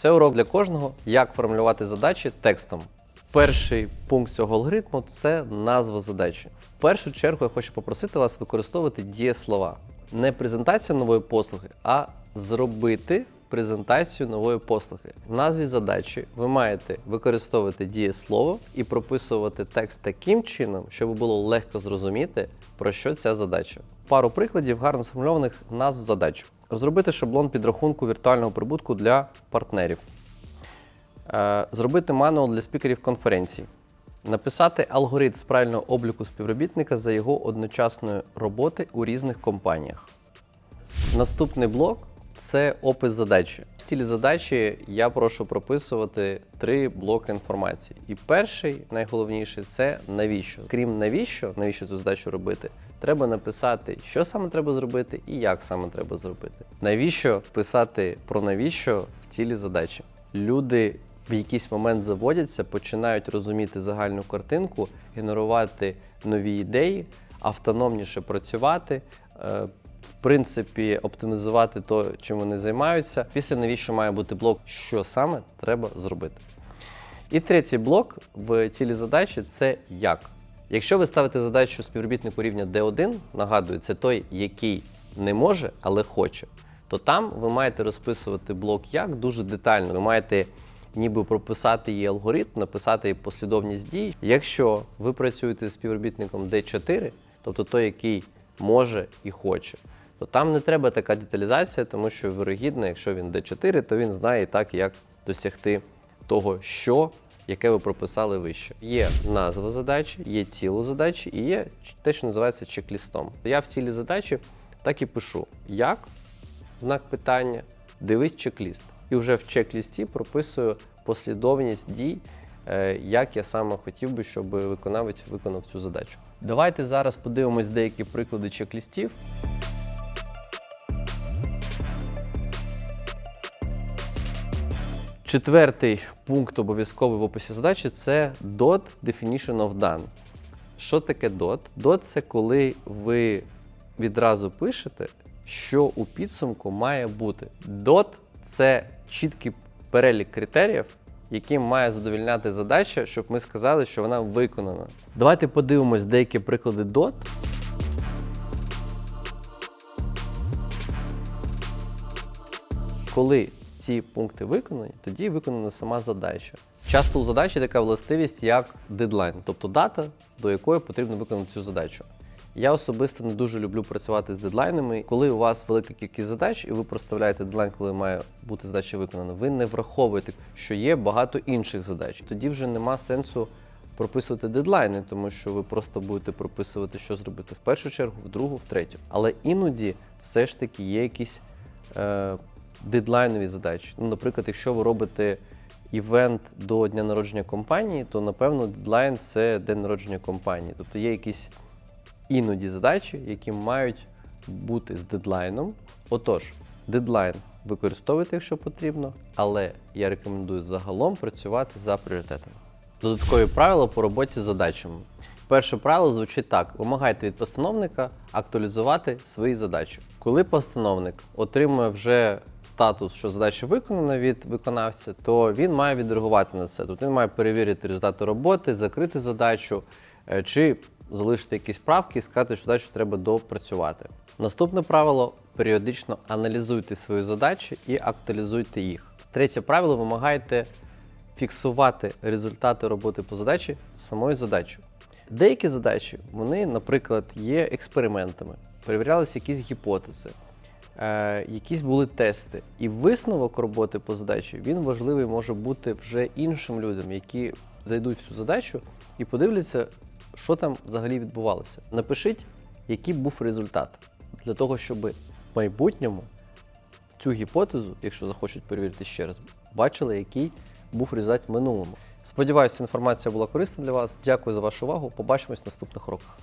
Це урок для кожного, як формулювати задачі текстом. Перший пункт цього алгоритму це назва задачі. В першу чергу я хочу попросити вас використовувати дієслова. Не презентація нової послуги, а зробити презентацію нової послуги. В назві задачі ви маєте використовувати дієслово і прописувати текст таким чином, щоб було легко зрозуміти, про що ця задача. Пару прикладів гарно сформульованих назв задач. Розробити шаблон підрахунку віртуального прибутку для партнерів. Е, Зробити мануал для спікерів конференцій. Написати алгоритм з правильного обліку співробітника за його одночасної роботи у різних компаніях. Наступний блок це опис задачі. В задачі я прошу прописувати три блоки інформації. І перший, найголовніший, це навіщо. Крім навіщо, навіщо цю задачу робити, треба написати, що саме треба зробити і як саме треба зробити. Навіщо писати про навіщо в тілі задачі? Люди в якийсь момент заводяться, починають розуміти загальну картинку, генерувати нові ідеї, автономніше працювати. Принципі, оптимізувати то, чим вони займаються. Після навіщо має бути блок, що саме треба зробити. І третій блок в цілі задачі це як. Якщо ви ставите задачу співробітнику рівня D1, нагадую, це той, який не може, але хоче, то там ви маєте розписувати блок як дуже детально. Ви маєте ніби прописати її алгоритм, написати її послідовність дій. Якщо ви працюєте з співробітником D4, тобто той, який може і хоче, то там не треба така деталізація, тому що вирогідно, якщо він D4, то він знає і так, як досягти того, що, яке ви прописали вище. Є назва задачі, є тіло задачі і є те, що називається чек-лістом. Я в тілі задачі так і пишу: як, знак питання, дивись чек-ліст. І вже в чек-лісті прописую послідовність дій, е, як я саме хотів би, щоб виконавець виконав цю задачу. Давайте зараз подивимось деякі приклади чек-лістів. Четвертий пункт обов'язковий в описі задачі це dot definition of done. Що таке dot? Dot це коли ви відразу пишете, що у підсумку має бути. Dot це чіткий перелік критеріїв, яким має задовільняти задача, щоб ми сказали, що вона виконана. Давайте подивимось деякі приклади dot. Коли ці пункти виконані, тоді виконана сама задача. Часто у задачі така властивість, як дедлайн, тобто дата, до якої потрібно виконати цю задачу. Я особисто не дуже люблю працювати з дедлайнами. Коли у вас велика кількість задач, і ви проставляєте дедлайн, коли має бути задача виконана, ви не враховуєте, що є багато інших задач. Тоді вже нема сенсу прописувати дедлайни, тому що ви просто будете прописувати, що зробити в першу чергу, в другу, в третю. Але іноді все ж таки є якісь е, дедлайнові задачі. Ну, наприклад, якщо ви робите івент до дня народження компанії, то напевно дедлайн це день народження компанії. Тобто є якісь іноді задачі, які мають бути з дедлайном. Отож, дедлайн використовуйте, якщо потрібно, але я рекомендую загалом працювати за пріоритетами. Додаткові правила по роботі з задачами. Перше правило звучить так: вимагайте від постановника актуалізувати свої задачі. Коли постановник отримує вже статус, що задача виконана від виконавця, то він має відреагувати на це. Тобто він має перевірити результати роботи, закрити задачу е, чи залишити якісь правки і сказати, що задачу треба допрацювати. Наступне правило періодично аналізуйте свої задачі і актуалізуйте їх. Третє правило вимагайте фіксувати результати роботи по задачі самою задачею. Деякі задачі, вони, наприклад, є експериментами, перевірялися якісь гіпотези, е, якісь були тести. І висновок роботи по задачі він важливий може бути вже іншим людям, які зайдуть в цю задачу і подивляться, що там взагалі відбувалося. Напишіть, який був результат для того, щоб в майбутньому цю гіпотезу, якщо захочуть перевірити ще раз, бачили, який був результат в минулому. Сподіваюся, інформація була корисна для вас. Дякую за вашу увагу. Побачимось в наступних уроках.